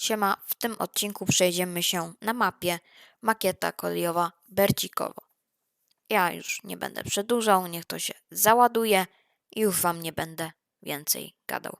Siema, w tym odcinku przejdziemy się na mapie Makieta Kolejowa Bercikowo. Ja już nie będę przedłużał, niech to się załaduje i już wam nie będę więcej gadał.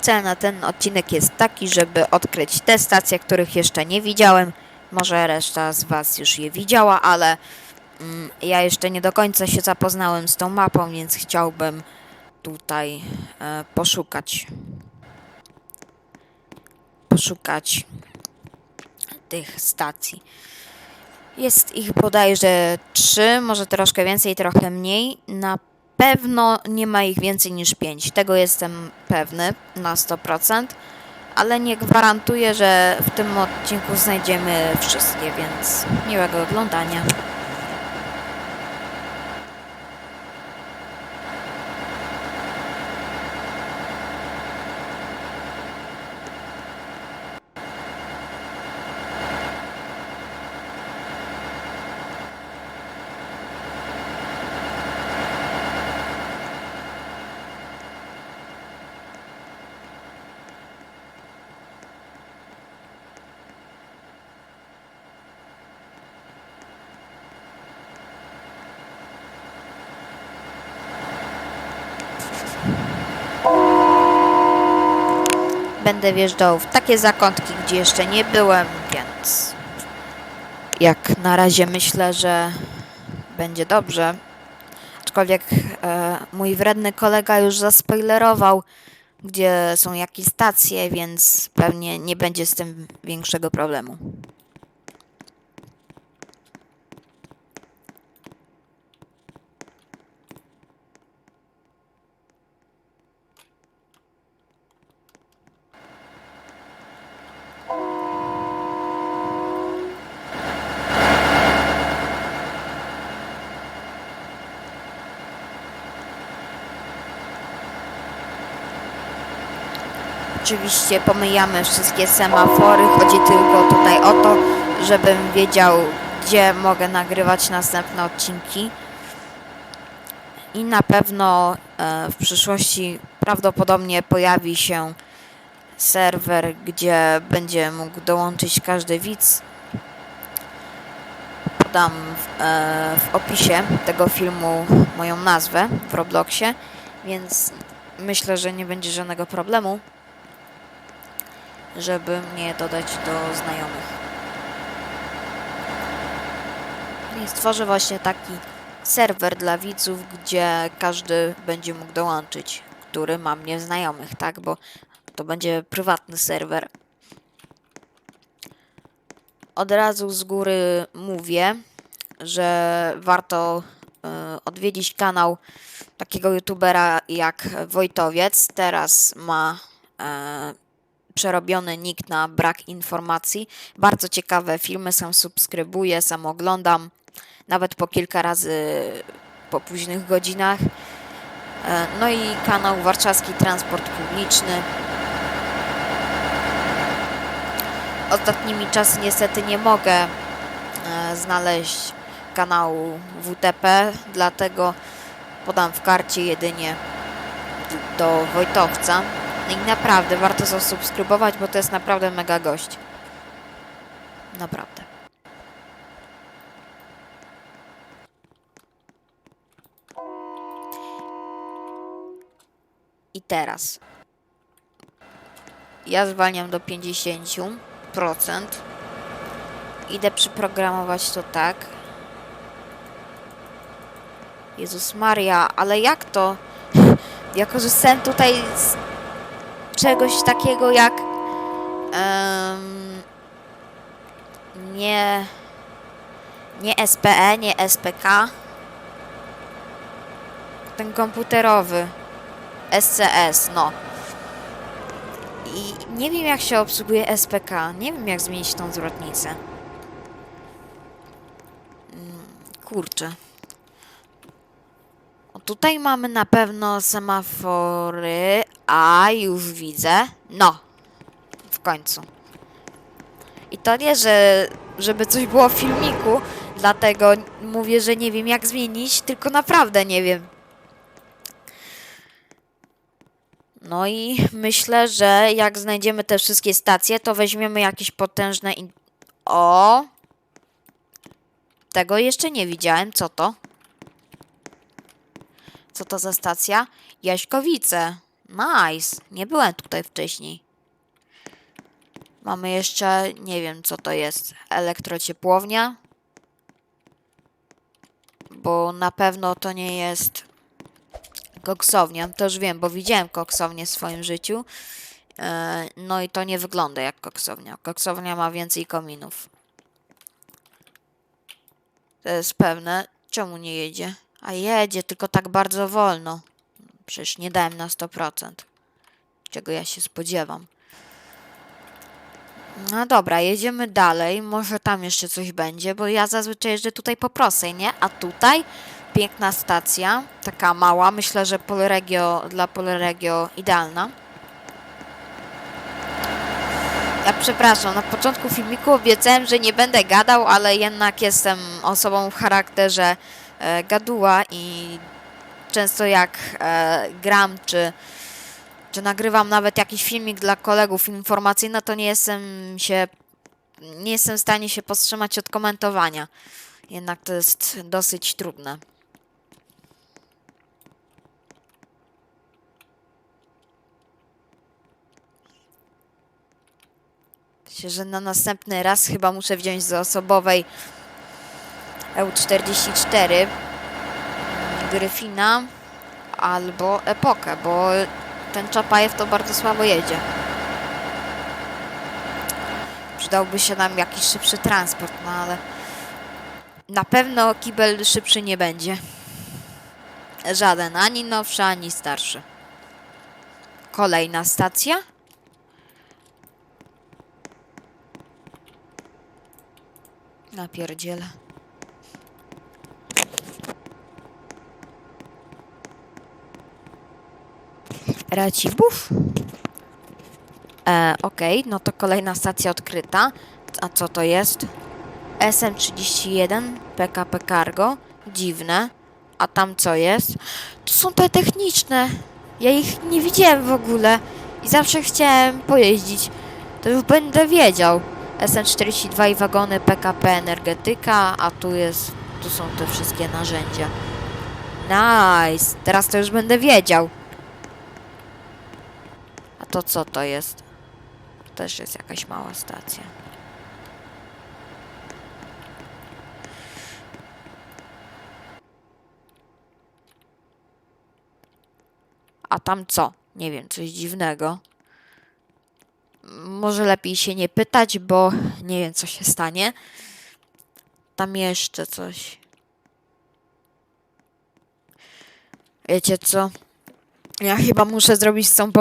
Cel na ten odcinek jest taki, żeby odkryć te stacje, których jeszcze nie widziałem. Może reszta z Was już je widziała, ale mm, ja jeszcze nie do końca się zapoznałem z tą mapą, więc chciałbym tutaj e, poszukać. Poszukać tych stacji. Jest ich bodajże trzy, może troszkę więcej, trochę mniej. Na pewno nie ma ich więcej niż pięć. Tego jestem pewny na 100%, ale nie gwarantuję, że w tym odcinku znajdziemy wszystkie, więc miłego oglądania. Będę wjeżdżał w takie zakątki, gdzie jeszcze nie byłem, więc jak na razie myślę, że będzie dobrze. Aczkolwiek e, mój wredny kolega już zaspoilerował, gdzie są jakie stacje, więc pewnie nie będzie z tym większego problemu. Oczywiście pomijamy wszystkie semafory, chodzi tylko tutaj o to, żebym wiedział, gdzie mogę nagrywać następne odcinki. I na pewno e, w przyszłości prawdopodobnie pojawi się serwer, gdzie będzie mógł dołączyć każdy widz. Podam w, e, w opisie tego filmu moją nazwę w Robloxie, więc myślę, że nie będzie żadnego problemu żeby mnie dodać do znajomych. Stworzę właśnie taki serwer dla widzów, gdzie każdy będzie mógł dołączyć, który ma mnie znajomych, tak? Bo to będzie prywatny serwer. Od razu z góry mówię, że warto y, odwiedzić kanał takiego youtubera jak Wojtowiec. Teraz ma e, przerobiony nick na brak informacji. Bardzo ciekawe filmy, sam subskrybuję, sam oglądam, nawet po kilka razy po późnych godzinach. E, No i kanał Warszawski Transport Publiczny. Ostatnimi czasy niestety nie mogę e, znaleźć kanału WTP, dlatego podam w karcie jedynie do Wojtowca. I naprawdę warto zasubskrybować, bo to jest naprawdę mega gość. Naprawdę. I teraz. Ja zwalniam do 50%. Idę przyprogramować to tak. Jezus Maria, ale jak to? Ja korzystałem tutaj czegoś takiego jak em, nie nie SPE, nie SPK ten komputerowy SCS, no. I nie wiem jak się obsługuje SPK nie wiem jak zmienić tą zwrotnicę. Mm, kurczę tutaj mamy na pewno semafory. A, już widzę. No. W końcu. I to nie, że żeby coś było w filmiku, dlatego mówię, że nie wiem jak zmienić, tylko naprawdę nie wiem. No i myślę, że jak znajdziemy te wszystkie stacje, to weźmiemy jakieś potężne... O! Tego jeszcze nie widziałem. Co to? Co to za stacja? Jaśkowice. Nice. Nie byłem tutaj wcześniej. Mamy jeszcze, nie wiem co to jest, elektrociepłownia. Bo na pewno to nie jest koksownia. Już wiem, bo widziałem koksownię w swoim życiu. E, No i to nie wygląda jak koksownia. Koksownia ma więcej kominów. To jest pewne. Czemu nie jedzie? A jedzie, tylko tak bardzo wolno. Przecież nie dałem na 100%. Czego ja się spodziewam. No dobra, jedziemy dalej. Może tam jeszcze coś będzie, bo ja zazwyczaj jeżdżę tutaj po prostej, nie? A tutaj piękna stacja, taka mała. Myślę, że Polregio dla Polregio idealna. Ja przepraszam, na początku filmiku obiecałem, że nie będę gadał, ale jednak jestem osobą w charakterze gaduła i często jak e, gram czy, czy nagrywam nawet jakiś filmik dla kolegów informacyjny, to nie jestem się nie jestem w stanie się powstrzymać od komentowania. Jednak to jest dosyć trudne. Myślę, że na następny raz chyba muszę wziąć z osobowej EU44 mm, Gryfina albo Epokę, bo ten Czapajew to bardzo słabo jedzie. Przydałby się nam jakiś szybszy transport, no ale na pewno kibel szybszy nie będzie. Żaden, ani nowszy, ani starszy. Kolejna stacja. Napierdzielę. Racibów? E, Okej, no to kolejna stacja odkryta. A co to jest? SM31 PKP Cargo. Dziwne. A tam co jest? To są te techniczne. Ja ich nie widziałem w ogóle. I zawsze chciałem pojeździć. To już będę wiedział. SN42 i wagony PKP Energetyka, a tu jest, tu są te wszystkie narzędzia. Nice, teraz to już będę wiedział to co to jest? To też jest jakaś mała stacja. A tam co? Nie wiem, coś dziwnego. Może lepiej się nie pytać, bo nie wiem, co się stanie. Tam jeszcze coś. Wiecie co? Ja chyba muszę zrobić z, tą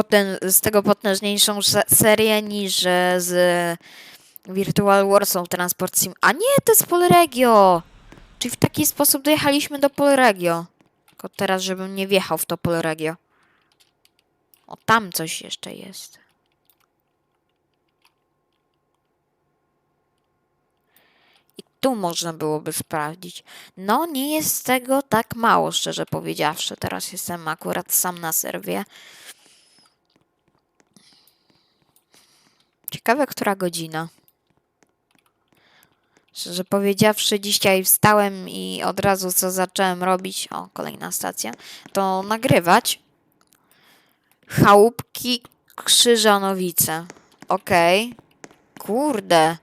z tego potężniejszą se- serię niż e, z Virtual Warsaw Transport Sim. A nie, to jest Polregio! Czyli w taki sposób dojechaliśmy do Polregio. Tylko teraz, żebym nie wjechał w to Polregio. O, tam coś jeszcze jest. Tu można byłoby sprawdzić. No, nie jest tego tak mało, szczerze powiedziawszy. Teraz jestem akurat sam na serwie. Ciekawe, która godzina. Szczerze powiedziawszy, dzisiaj wstałem i od razu co zacząłem robić, o, kolejna stacja, to nagrywać chałupki Krzyżanowice. Okej. Kurde.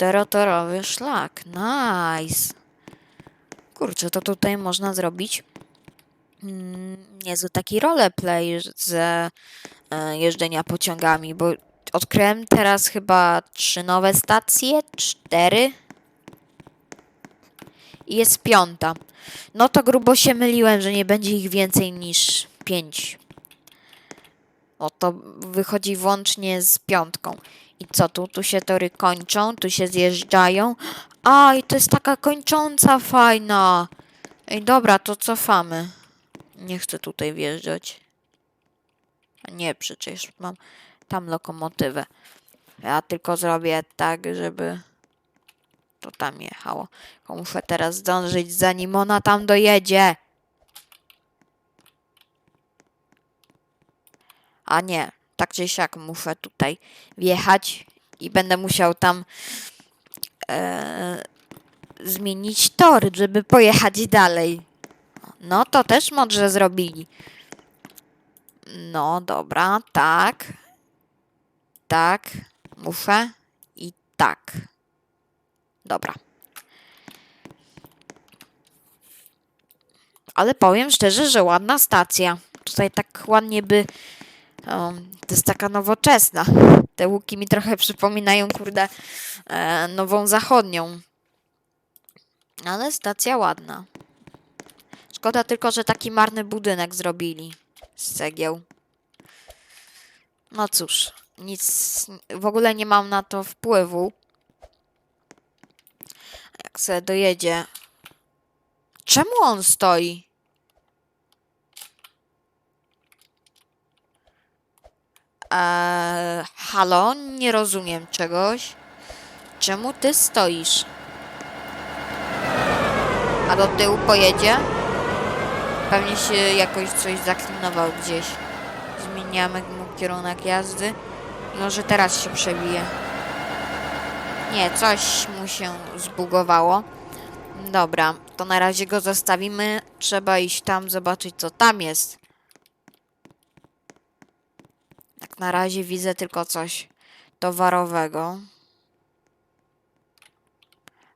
Czterotorowy szlak. Nice. Kurczę, to tutaj można zrobić mm, niezły taki roleplay ze e, jeżdżenia pociągami, bo odkryłem teraz chyba trzy nowe stacje, cztery i jest piąta. No to grubo się myliłem, że nie będzie ich więcej niż pięć. O to wychodzi włącznie z piątką. I co tu? Tu się tory kończą, tu się zjeżdżają. Aj, to jest taka kończąca fajna. Ej, dobra, to cofamy. Nie chcę tutaj wjeżdżać. Nie, przecież mam tam lokomotywę. Ja tylko zrobię tak, żeby to tam jechało. Tylko muszę teraz zdążyć, zanim ona tam dojedzie. A nie, tak czy siak muszę tutaj wjechać i będę musiał tam e, zmienić tor, żeby pojechać dalej. No to też mądrze zrobili. No dobra, tak. Tak, muszę i tak. Dobra. Ale powiem szczerze, że ładna stacja. Tutaj tak ładnie by. Um, to jest taka nowoczesna. Te łuki mi trochę przypominają, kurde, e, nową zachodnią. Ale stacja ładna. Szkoda tylko, że taki marny budynek zrobili z cegieł. No cóż, nic, w ogóle nie mam na to wpływu. Jak se dojedzie. Czemu on stoi? Eee, halo? Nie rozumiem czegoś. Czemu ty stoisz? A do tyłu pojedzie? Pewnie się jakoś coś zaklinował gdzieś. Zmieniamy mu kierunek jazdy. Może teraz się przebije. Nie, coś mu się zbugowało. Dobra, to na razie go zostawimy. Trzeba iść tam, zobaczyć co tam jest. Jak na razie widzę tylko coś towarowego.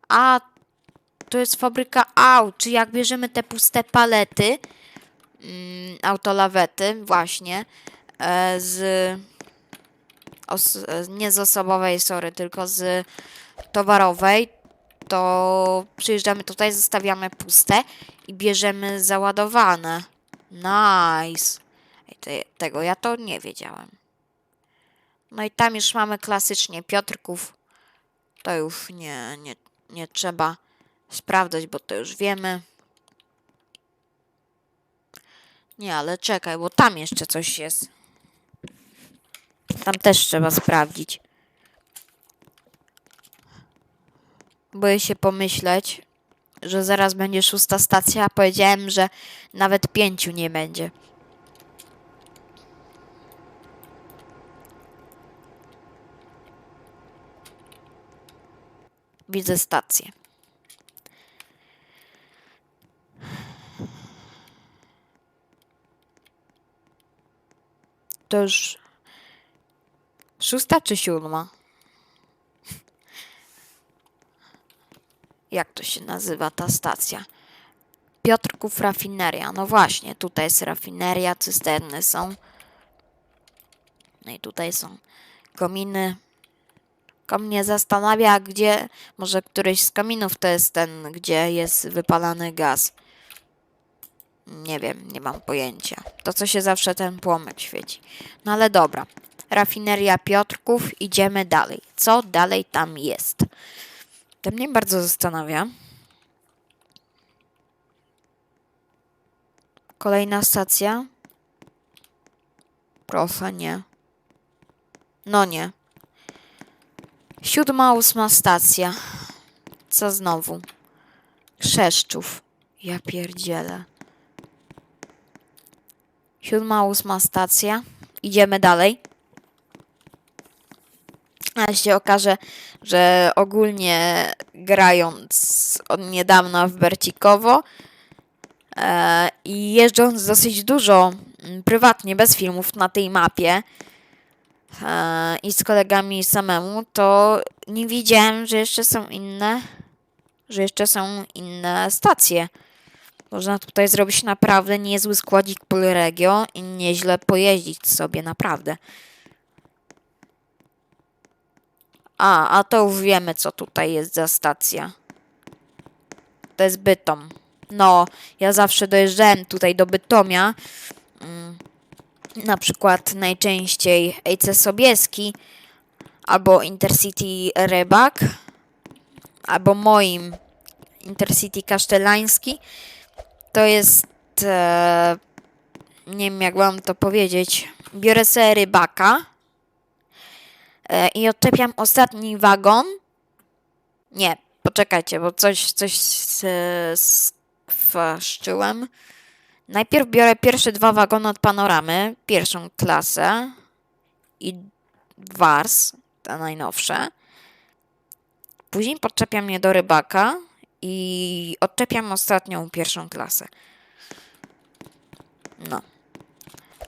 A, to jest fabryka aut. Czy jak bierzemy te puste palety, mm, autolawety, właśnie, e, z os- nie z osobowej, sorry, tylko z towarowej, to przyjeżdżamy tutaj, zostawiamy puste i bierzemy załadowane. Nice. Tego ja to nie wiedziałem. No i tam już mamy klasycznie Piotrków. To już nie, nie, nie trzeba sprawdzać, bo to już wiemy. Nie, ale czekaj, bo tam jeszcze coś jest. Tam też trzeba sprawdzić. Boję się pomyśleć, że zaraz będzie szósta stacja, a powiedziałem, że nawet pięciu nie będzie. Widzę stację. To już Szósta czy siódma? Jak to się nazywa ta stacja? Piotrków rafineria. No właśnie, tutaj jest rafineria, cysterny są. No i tutaj są kominy. Tylko mnie zastanawia, gdzie, może któryś z kaminów to jest ten, gdzie jest wypalany gaz. Nie wiem, nie mam pojęcia. To co się zawsze ten płomyk świeci. No ale dobra. Rafineria Piotrków, idziemy dalej. Co dalej tam jest? To mnie bardzo zastanawia. Kolejna stacja. Proszę, nie. No nie. Siódma, ósma stacja. Co znowu? Krzeszczów. Ja pierdzielę. Siódma, ósma stacja. Idziemy dalej. A się okaże, że ogólnie grając od niedawna w Bercikowo e, i jeżdżąc dosyć dużo prywatnie, bez filmów na tej mapie i z kolegami samemu, to nie wiedziałem, że jeszcze są inne, że jeszcze są inne stacje. Można tutaj zrobić naprawdę niezły składzik Polregio i nieźle pojeździć sobie, naprawdę. A, a to już wiemy, co tutaj jest za stacja. To jest Bytom. No, ja zawsze dojeżdżałem tutaj do Bytomia. Na przykład najczęściej Ejce Sobieski albo Intercity Rybak albo moim Intercity Kasztelański. To jest e, nie wiem jak wam to powiedzieć. Biorę sobie rybaka e, i odczepiam ostatni wagon. Nie, poczekajcie, bo coś, coś skwaszczyłem. Najpierw biorę pierwsze dwa wagony od panoramy, pierwszą klasę i wars, te najnowsze. Później podczepiam je do rybaka i odczepiam ostatnią pierwszą klasę. No.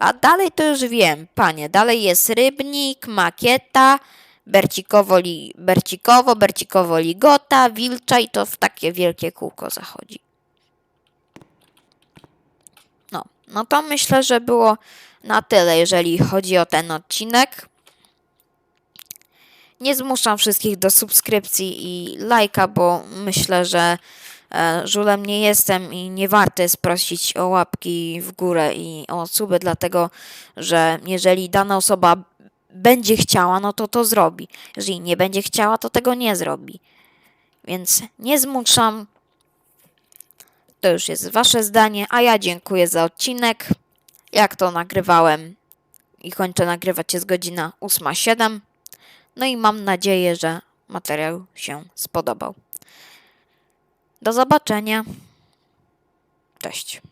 A dalej to już wiem, panie. Dalej jest Rybnik, Makieta, Bercikowo, li, Bercikowo, Bercikowo Ligota, Wilcza i to w takie wielkie kółko zachodzi. No, to myślę, że było na tyle, jeżeli chodzi o ten odcinek. Nie zmuszam wszystkich do subskrypcji i lajka, bo myślę, że e, żulem nie jestem i nie warto jest prosić o łapki w górę i o suby, dlatego że jeżeli dana osoba będzie chciała, no to to zrobi. Jeżeli nie będzie chciała, to tego nie zrobi. Więc nie zmuszam. To już jest wasze zdanie, a ja dziękuję za odcinek. Jak to nagrywałem i kończę nagrywać jest godzina 8.07. No i mam nadzieję, że materiał się spodobał. Do zobaczenia. Cześć.